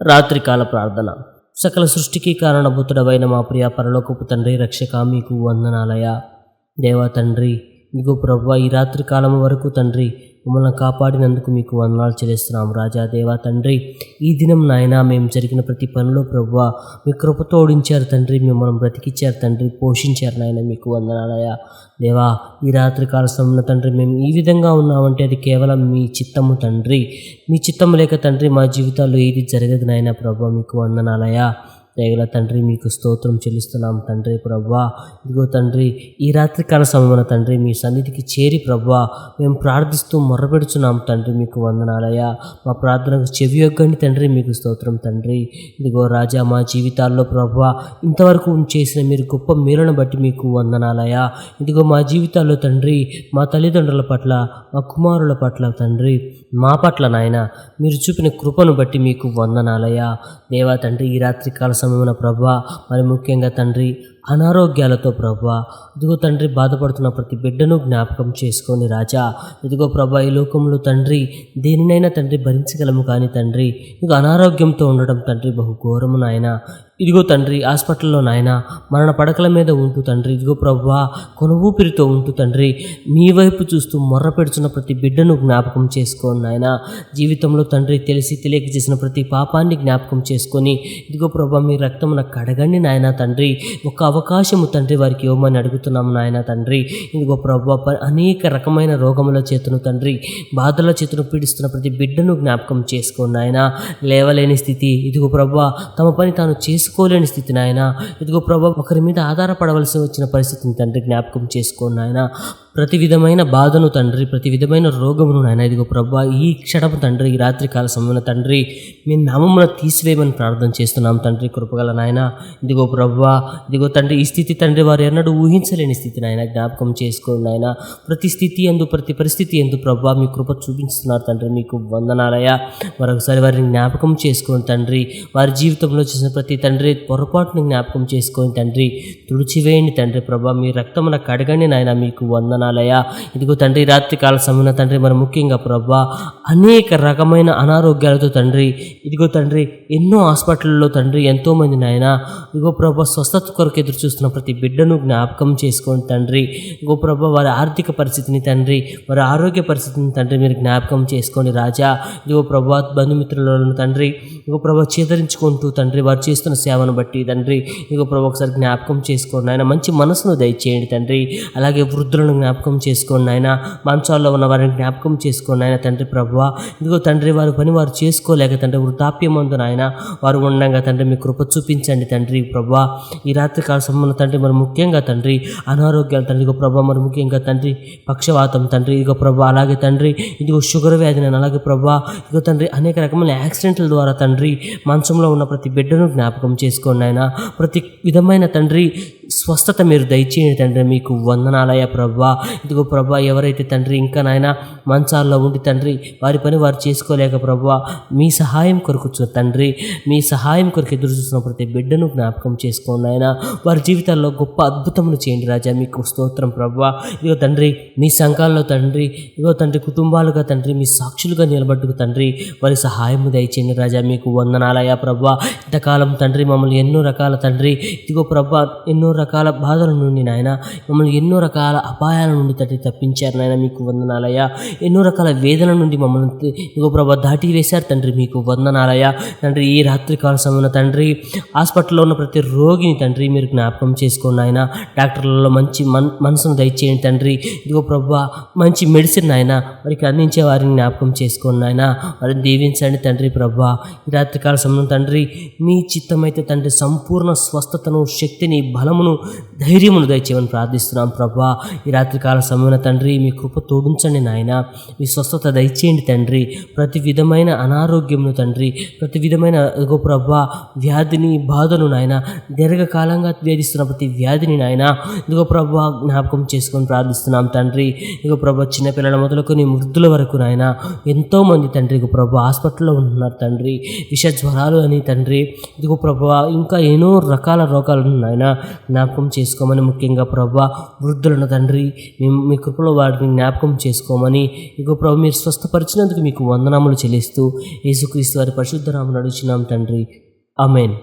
రాత్రికాల ప్రార్థన. సకల సృష్టికి కారణభూతుడవైన మా ప్రియ పరలోకపు తండ్రి రక్షక మీకు వందనాలయ దేవా తండ్రి ఇదిగో ప్రభు ఈ రాత్రి కాలం వరకు తండ్రి మమ్మల్ని కాపాడినందుకు మీకు వందనాలు చెల్లిస్తున్నాం రాజా దేవా తండ్రి ఈ దినం నాయన మేము జరిగిన ప్రతి పనిలో ప్రభు మీ కృపతో ఓడించారు తండ్రి మిమ్మల్ని బ్రతికిచ్చారు తండ్రి పోషించారు నాయన మీకు వందనాలయ దేవా ఈ రాత్రి కాల సమయంలో తండ్రి మేము ఈ విధంగా ఉన్నామంటే అది కేవలం మీ చిత్తము తండ్రి. మీ చిత్తము లేక తండ్రి మా జీవితాల్లో ఏది జరగదు నాయన ప్రభు మీకు వందనాలయ దయగల తండ్రి మీకు స్తోత్రం చెల్లిస్తున్నాం తండ్రి ప్రభా. ఇదిగో తండ్రి ఈ రాత్రికాల సమయమున తండ్రి మీ సన్నిధికి చేరి ప్రభా మేము ప్రార్థిస్తూ మొరపెడుచున్నాం తండ్రి మీకు వందనాలయ మా ప్రార్థనకు చెవి యొగ్గండి తండ్రి మీకు స్తోత్రం తండ్రి. ఇదిగో రాజా మా జీవితాల్లో ప్రభా ఇంతవరకు చేసిన మీరు గొప్ప మేలును బట్టి మీకు వందనాలయ ఇదిగో మా జీవితాల్లో తండ్రి మా తల్లిదండ్రుల పట్ల మా కుమారుల పట్ల తండ్రి మా పట్ల నాయన మీరు చూపిన కృపను బట్టి మీకు వందనాలయ దేవా తండ్రి ఈ రాత్రికాల సమయం సమయంలో ప్రభా మరి ముఖ్యంగా తండ్రి అనారోగ్యాలతో ప్రభా ఇదిగో తండ్రి బాధపడుతున్న ప్రతి బిడ్డను జ్ఞాపకం చేసుకొని రాజా ఇదిగో ప్రభా ఈ లోకంలో తండ్రి దేనినైనా తండ్రి భరించగలము కానీ తండ్రి ఇదిగో అనారోగ్యంతో ఉండడం తండ్రి బహు ఘోరము నాయన. ఇదిగో తండ్రి హాస్పిటల్లో నాయన మరణ పడకల మీద ఉంటూ తండ్రి ఇదిగో ప్రభా కొన ఉంటూ తండ్రి మీ వైపు చూస్తూ మొర్ర పెడుచున్న ప్రతి బిడ్డను జ్ఞాపకం చేసుకోండి నాయన. జీవితంలో తండ్రి తెలిసి తెలియక చేసిన ప్రతి పాపాన్ని జ్ఞాపకం చేసుకొని ఇదిగో ప్రభా మీ రక్తమున కడగండి నాయన తండ్రి ఒక అవకాశము తండ్రి వారికి ఇవ్వమని అడుగుతున్నాము నాయన తండ్రి. ఇదిగో ప్రభు ప- అనేక రకమైన రోగముల చేతును తండ్రి బాధల చేతును పీడిస్తున్న ప్రతి బిడ్డను జ్ఞాపకం చేసుకోండి నాయన. లేవలేని స్థితి ఇదిగో ప్రభా తమ పని తాను చేసుకోలేని స్థితి నాయన. ఇదిగో ప్రభా ఒకరి మీద ఆధారపడవలసి వచ్చిన పరిస్థితిని తండ్రి జ్ఞాపకం చేసుకోండి నాయన. ప్రతి విధమైన బాధను తండ్రి ప్రతి విధమైన రోగమును నాయన ఇదిగో ప్రభా ఈ క్షణము తండ్రి ఈ రాత్రి కాల సమయంలో తండ్రి మీ నామమున తీసివేయమని ప్రార్థన చేస్తున్నాం తండ్రి కృపగల నాయన. ఇదిగో ప్రభా ఇదిగో తండ్రి ఈ స్థితి తండ్రి వారు ఎన్నడూ ఊహించలేని స్థితి నాయన. జ్ఞాపకం చేసుకోండి నాయన. ప్రతి స్థితి ఎందు ప్రతి పరిస్థితి ఎందు ప్రభా మీ కృప చూపించుతున్నారు తండ్రి మీకు వందనాలయ మరొకసారి వారిని జ్ఞాపకం చేసుకోండి తండ్రి. వారి జీవితంలో చేసిన ప్రతి తండ్రి పొరపాటును జ్ఞాపకం చేసుకోండి తండ్రి. తుడిచివేయండి తండ్రి ప్రభా మీ రక్తమున కడగండి నాయన మీకు వందనాలయ ఇదిగో తండ్రి రాత్రి కాల సమయంలో తండ్రి మరి ముఖ్యంగా ప్రభా అనేక రకమైన అనారోగ్యాలతో తండ్రి ఇదిగో తండ్రి ఎన్నో హాస్పిటల్లో తండ్రి ఎంతోమంది నాయన ఇదిగో ప్రభా స్వస్థత కొరకు ఎదురు చూస్తున్న ప్రతి బిడ్డను జ్ఞాపకం చేసుకోండి తండ్రి. ఇదిగో ప్రభా వారి ఆర్థిక పరిస్థితిని తండ్రి వారి ఆరోగ్య పరిస్థితిని తండ్రి మీరు జ్ఞాపకం చేసుకోండి రాజా. ఇదిగో ప్రభా బంధుమిత్రులను తండ్రి ఇదిగో ప్రభా చేదరించుకుంటూ తండ్రి వారు చేస్తున్న సేవను బట్టి తండ్రి ఇదిగో ప్రభా ఒకసారి జ్ఞాపకం చేసుకోండి ఆయన మంచి మనసును దయచేయండి తండ్రి. అలాగే వృద్ధులను జ్ఞాపకం జ్ఞాపకం చేసుకోండి ఆయన మంచాల్లో ఉన్న వారిని జ్ఞాపకం చేసుకోండి ఆయన తండ్రి ప్రభా ఇదిగో తండ్రి వారి పని వారు చేసుకోలేక తండ్రి వృద్ధాప్యమందు నాయన వారు ఉండగా తండ్రి మీ కృప చూపించండి తండ్రి ప్రభా ఈ రాత్రి కాల సమయంలో తండ్రి మరి ముఖ్యంగా తండ్రి అనారోగ్యాలు తండ్రి ఇదిగో ప్రభా మరి ముఖ్యంగా తండ్రి పక్షవాతం తండ్రి ఇదిగో ప్రభా అలాగే తండ్రి ఇదిగో షుగర్ వ్యాధి నేను అలాగే ప్రభా ఇదిగో తండ్రి అనేక రకమైన యాక్సిడెంట్ల ద్వారా తండ్రి మంచంలో ఉన్న ప్రతి బిడ్డను జ్ఞాపకం చేసుకోండి ఆయన ప్రతి విధమైన తండ్రి స్వస్థత మీరు దయచేయండి తండ్రి. మీకు వందనాలయ ప్రభా. ఇదిగో ప్రభా ఎవరైతే తండ్రి ఇంకా నాయన మంచాల్లో ఉండి తండ్రి వారి పని వారు చేసుకోలేక ప్రభా మీ సహాయం కొరకు తండ్రి మీ సహాయం కొరకు ఎదురు చూస్తున్న ప్రతి బిడ్డను జ్ఞాపకం చేసుకోండి ఆయన వారి జీవితాల్లో గొప్ప అద్భుతములు చేయండి రాజా. మీకు స్తోత్రం ప్రభా. ఇదిగో తండ్రి మీ సంఘాల్లో తండ్రి ఇదిగో తండ్రి కుటుంబాలుగా తండ్రి మీ సాక్షులుగా నిలబడ్డుకు తండ్రి వారి సహాయం దయచేయండి రాజా. మీకు వందనాలయ ప్రభా. ఇంతకాలం తండ్రి మమ్మల్ని ఎన్నో రకాల తండ్రి ఇదిగో ప్రభా ఎన్నో రకాల రకాల బాధల నుండి నాయన మమ్మల్ని ఎన్నో రకాల అపాయాల నుండి తట్టి తప్పించారు నాయన మీకు వందనాలయ ఎన్నో రకాల వేదన నుండి మమ్మల్ని తి- ఇదిగో ప్రభా దాటి వేశారు తండ్రి మీకు వందనాలయ తండ్రి ఈ రాత్రి కాల సమయంలో తండ్రి హాస్పిటల్లో ఉన్న ప్రతి రోగిని తండ్రి మీరు జ్ఞాపకం చేసుకోండి ఆయన డాక్టర్లలో మంచి మన్ మనసును దయచేయండి తండ్రి. ఇదిగో ప్రభా మంచి మెడిసిన్ ఆయన వారికి అందించే వారిని జ్ఞాపకం చేసుకోండి ఆయన వారిని దీవించండి తండ్రి ప్రభా. ఈ రాత్రికాల సమయంలో తండ్రి మీ చిత్తమైతే తండ్రి సంపూర్ణ స్వస్థతను శక్తిని బలమును ధైర్యమును దయచేయమని ప్రార్థిస్తున్నాం ప్రభా. ఈ రాత్రికాల సమయంలో తండ్రి మీ కృప తోడించండి నాయన. మీ స్వస్థత దయచేయండి తండ్రి. ప్రతి విధమైన అనారోగ్యమును తండ్రి ప్రతి విధమైన ఇదిగో ప్రభా వ్యాధిని బాధను నాయన దీర్ఘకాలంగా వేధిస్తున్న ప్రతి వ్యాధిని నాయన ఇదిగో ప్రభా జ్ఞాపకం చేసుకొని ప్రార్థిస్తున్నాం తండ్రి. ఇదిగో ప్రభా చిన్నపిల్లల మొదలుకొని వృద్ధుల వరకు నాయన ఎంతోమంది తండ్రి ఇగో ప్రభా హాస్పిటల్లో ఉంటున్నారు తండ్రి. విష జ్వరాలు అని తండ్రి. ఇదిగో ప్రభా ఇంకా ఎన్నో రకాల రోగాలు నాయన. జ్ఞాపకం చేసుకోమని ముఖ్యంగా ప్రభా వృద్ధులను తండ్రి మేము మీ కృపలో వాటిని జ్ఞాపకం చేసుకోమని ఇక ప్రభు మీరు స్వస్థపరిచినందుకు మీకు వందనాములు చెల్లిస్తూ యేసుక్రీస్తు వారి పరిశుద్ధ నామం నడుచున్నాం తండ్రి. అమెన్